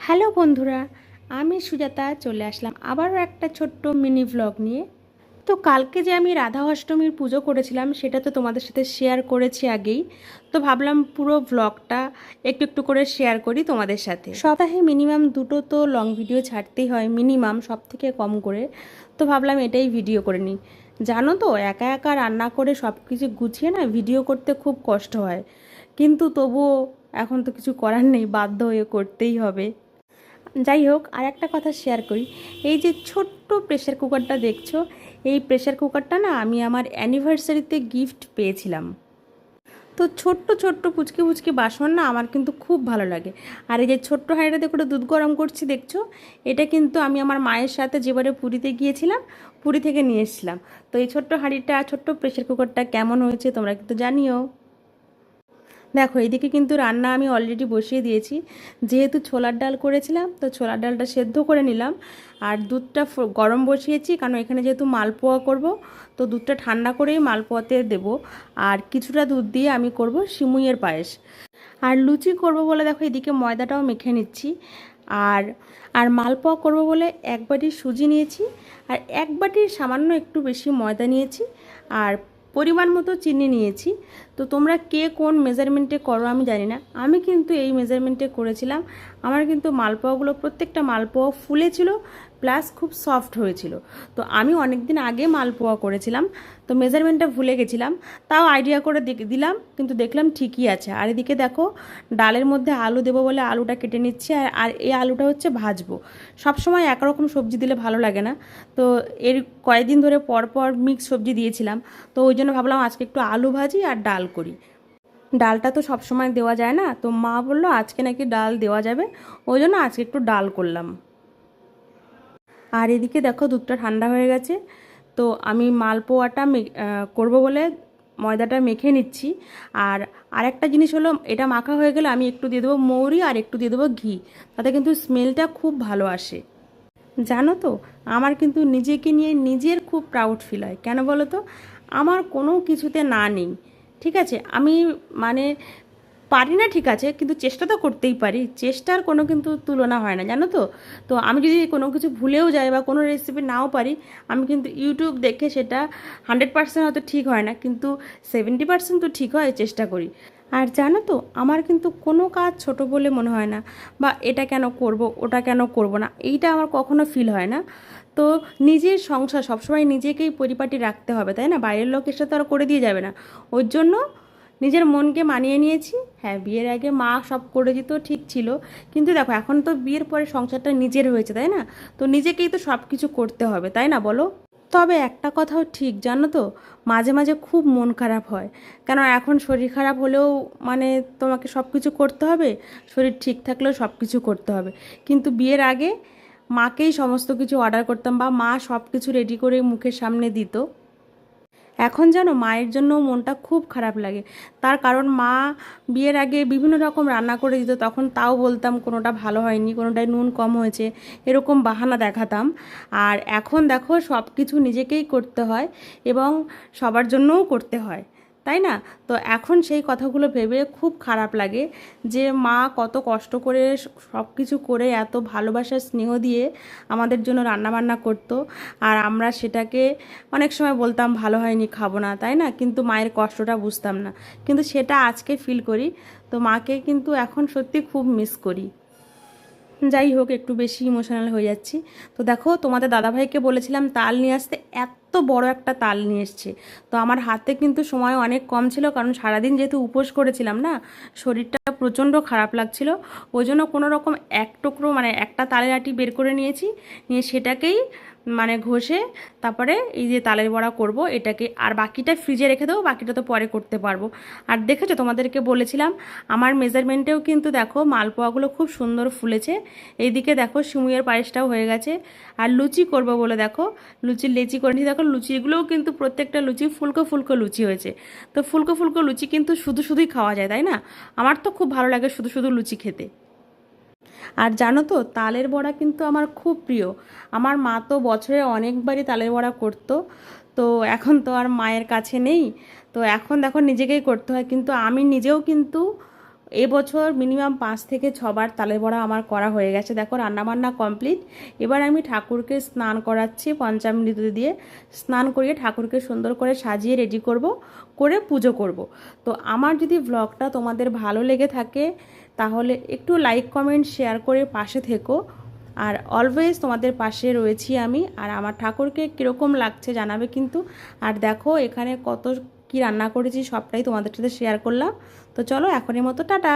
Hello বন্ধুরা, আমি সুজাতা চলে আসলাম আবারও একটা ছোট্ট মিনি ভ্লগ নিয়ে। তো কালকে যে আমি রাধা অষ্টমীর পুজো করেছিলাম, সেটা তো তোমাদের সাথে শেয়ার করেছি আগেই। তো ভাবলাম পুরো ভ্লগটা একটু একটু করে শেয়ার করি তোমাদের সাথে। সপ্তাহে মিনিমাম দুটো তো লং ভিডিও ছাড়তেই হয় মিনিমাম সব থেকে কম করে। তো ভাবলাম এটাই ভিডিও করে নিই। জানো তো, একা একা রান্না করে সব কিছু গুছিয়ে না ভিডিও করতে খুব কষ্ট হয়। কিন্তু তবুও এখন তো কিছু করার নেই, বাধ্য হয়ে করতেই হবে। যাই হোক, আর একটা কথা শেয়ার করি। এই যে ছোট্ট প্রেশার কুকারটা দেখছ, এই প্রেশার কুকারটা না আমি আমার অ্যানিভার্সারিতে গিফট পেয়েছিলাম। তো ছোট্ট ছোট্ট পুচকি পুচকি বাসন না আমার কিন্তু খুব ভালো লাগে। আর এই যে ছোট্ট হাঁড়িটাতে করে দুধ গরম করছি, দেখছ? এটা কিন্তু আমি আমার মায়ের সাথে যেবারে পুরীতে গিয়েছিলাম, পুরী থেকে নিয়ে এসেছিলাম। তো এই ছোট্ট হাঁড়িটা, ছোট্ট প্রেশার কুকারটা কেমন হয়েছে তোমরা কিন্তু জানিও। দেখো, এইদিকে কিন্তু রান্না আমি অলরেডি বসিয়ে দিয়েছি। যেহেতু ছোলার ডাল করেছিলাম, তো ছোলার ডালটা সেদ্ধ করে নিলাম। আর দুধটা গরম বসিয়েছি, কারণ এখানে যেহেতু মালপোয়া করব, তো দুধটা ঠান্ডা করেই মালপোয়াতে দেব। আর কিছুটা দুধ দিয়ে আমি করব সিমুইয়ের পায়েস। আর লুচি করব বলে দেখো এদিকে ময়দাটাও মেখে নিচ্ছি। আর আর মালপোয়া করব বলে এক বাটি সুজি নিয়েছি। আর এক বাটির সামান্য একটু বেশি ময়দা নিয়েছি। আর পরিমাণ মতো চিনি নিয়েছি। তো তোমরা কে কোন মেজারমেন্টে করো আমি জানি না। আমি কিন্তু এই মেজারমেন্টে করেছিলাম। আমার কিন্তু মালপোয়াগুলো, প্রত্যেকটা মালপোয়া ফুলেছিল প্লাস খুব সফট হয়েছিল। তো আমি অনেক দিন আগে মালপোয়া করেছিলাম, তো মেজারমেন্টটা ভুলে গেছিলাম, তাও আইডিয়া করে দিলাম, কিন্তু দেখলাম ঠিকই আছে। আর এদিকে দেখো, ডালের মধ্যে আলু দেবো বলে আলুটা কেটে নিচ্ছি, আর আর এই আলুটা হচ্ছে ভাজবো। সবসময় একরকম সবজি দিলে ভালো লাগে না। তো এর কয়েকদিন ধরে পর পর মিক্স সবজি দিয়েছিলাম, তো ওই জন্য ভাবলাম আজকে একটু আলু ভাজি আর ডাল করি। ডালটা তো সবসময় দেওয়া যায় না, তো মা বলল আজকে নাকি ডাল দেওয়া যাবে, ওই জন্য আজকে একটু ডাল করলাম। আর এদিকে দেখো দুধটা ঠান্ডা হয়ে গেছে। তো আমি মালপোয়াটা করব বলে ময়দাটা মেখে নিচ্ছি। আর আরেকটা জিনিস হলো, এটা মাখা হয়ে গেলে আমি একটু দিয়ে দেবো মৌরি আর একটু দিয়ে দেবো ঘি। তাতে কিন্তু স্মেলটা খুব ভালো আসে। জানো তো, আমার কিন্তু নিজেকে নিয়ে নিজের খুব প্রাউড ফিল হয়। কেন বলো তো? আমার কোনো কিছুতে না নেই। ঠিক আছে? আমি মানে পারি না, ঠিক আছে, কিন্তু চেষ্টা তো করতেই পারি। চেষ্টার কোনো কিন্তু তুলনা হয় না, জানো তো? তো আমি যদি কোনো কিছু ভুলেও যাই বা কোনো রেসিপি নাও পারি, আমি কিন্তু ইউটিউব দেখে সেটা হান্ড্রেড পার্সেন্ট হয়তো ঠিক হয় না, কিন্তু সেভেন্টি পার্সেন্ট তো ঠিক হয়, চেষ্টা করি। আর জানো তো, আমার কিন্তু কোনো কাজ ছোট বলে মনে হয় না, বা এটা কেন করব, ওটা কেন করব না, এইটা আমার কখনো ফিল হয় না। তো নিজের সংসার, সবসময় নিজেকেই পরিপাটি রাখতে হবে, তাই না? বাইরের লোক এসে তো আর করে দিয়ে যাবে না। ওর জন্য নিজের মনকে মানিয়ে নিয়েছি। হ্যাঁ বিয়ের আগে মা সব করে দিত, ঠিক ছিল। কিন্তু দেখো, এখন তো বিয়ের পরে সংসারটা নিজের হয়েছে, তাই না? তো নিজেকেই তো সব কিছু করতে হবে, তাই না বলো? তবে একটা কথাও ঠিক, জানো তো? মাঝে মাঝে খুব মন খারাপ হয়। কেন, এখন শরীর খারাপ হলেও মানে তোমাকে সব কিছু করতে হবে, শরীর ঠিক থাকলেও সব কিছু করতে হবে। কিন্তু বিয়ের আগে মাকেই সমস্ত কিছু অর্ডার করতাম বা মা সব কিছু রেডি করে মুখের সামনে দিত। এখন যেন মায়ের জন্য মনটা খুব খারাপ লাগে। তার কারণ মা বিয়ের আগে বিভিন্ন রকম রান্না করে দিত, তখন তাও বলতাম কোনোটা ভালো হয়নি, কোনোটায় নুন কম হয়েছে, এরকম বাহানা দেখাতাম। আর এখন দেখো সব কিছু নিজেকেই করতে হয় এবং সবার জন্যও করতে হয়। তাই না? তো এখন সেই কথাগুলো ভেবে খুব খারাপ লাগে যে, মা কত কষ্ট করে সব কিছু করে এত ভালোবাসার স্নেহ দিয়ে আমাদের জন্য রান্নাবান্না করতো। আর আমরা সেটাকে অনেক সময় বলতাম, ভালো হয়নি, খাব না। তাই না? কিন্তু মায়ের কষ্টটা বুঝতাম না। কিন্তু সেটা আজকে ফিল করি। তো মাকে কিন্তু এখন সত্যি খুব মিস করি। যাই হোক, একটু বেশি ইমোশনাল হয়ে যাচ্ছি। তো দেখো, তোমাদের দাদাভাইকে বলেছিলাম, তাল নিয়ে আসতে এত বড় একটা তাল নিয়ে এসছে। তো আমার হাতে কিন্তু সময় অনেক কম ছিল, কারণ সারাদিন যেহেতু উপোস করেছিলাম না, শরীরটা প্রচণ্ড খারাপ লাগছিল। ওই জন্য কোনো রকম এক টুকরো মানে একটা তালের আটি বের করে নিয়েছি, নিয়ে সেটাকেই মানে ঘষে তারপরে এই যে তালের বড়া করব, এটাকে আর বাকিটা ফ্রিজে রেখে দেবো, বাকিটা তো পরে করতে পারব। আর দেখেছ তোমাদেরকে বলেছিলাম, আমার মেজারমেন্টেও কিন্তু দেখো মালপোয়াগুলো খুব সুন্দর ফুলেছে। এইদিকে দেখো সিমুইয়ের পায়েসটাও হয়ে গেছে। আর লুচি করব বলে দেখো, লুচির লেচি করে নিয়ে দেখো লুচিগুলোও কিন্তু প্রত্যেকটা লুচি ফুলকো ফুলকো লুচি হয়েছে। তো ফুলকো ফুলকো লুচি কিন্তু শুধু শুধুই খাওয়া যায়, তাই না? আমার তো খুব ভালো লাগে শুধু শুধু লুচি খেতে। আর জানো তো, তালের বড়া কিন্তু আমার খুব প্রিয়। আমার মা তো বছরে অনেকবারই তালের বড়া করতো। তো এখন তো আর মায়ের কাছে নেই। তো এখন দেখো নিজেকেই করতে হয়, কিন্তু আমি নিজেও কিন্তু এবছর মিনিমাম পাঁচ থেকে ছবার তালের বড়া আমার করা হয়ে গেছে। দেখো, রান্নাবান্না কমপ্লিট। এবার আমি ঠাকুরকে স্নান করাচ্ছি পঞ্চামৃত দিয়ে। স্নান করিয়ে ঠাকুরকে সুন্দর করে সাজিয়ে রেডি করব, করে পুজো করব। তো আমার যদি ব্লগটা তোমাদের ভালো লেগে থাকে, তাহলে একটু লাইক কমেন্ট শেয়ার করে পাশে থেকো। আর অলওয়েজ তোমাদের পাশে রয়েছি আমি। আর আমার ঠাকুরকে কীরকম লাগছে জানাবে কিন্তু। আর দেখো, এখানে কত কি রান্না করেছি সবটাই তোমাদের সাথে শেয়ার করলাম। তো চলো এখনের মতো টাটা!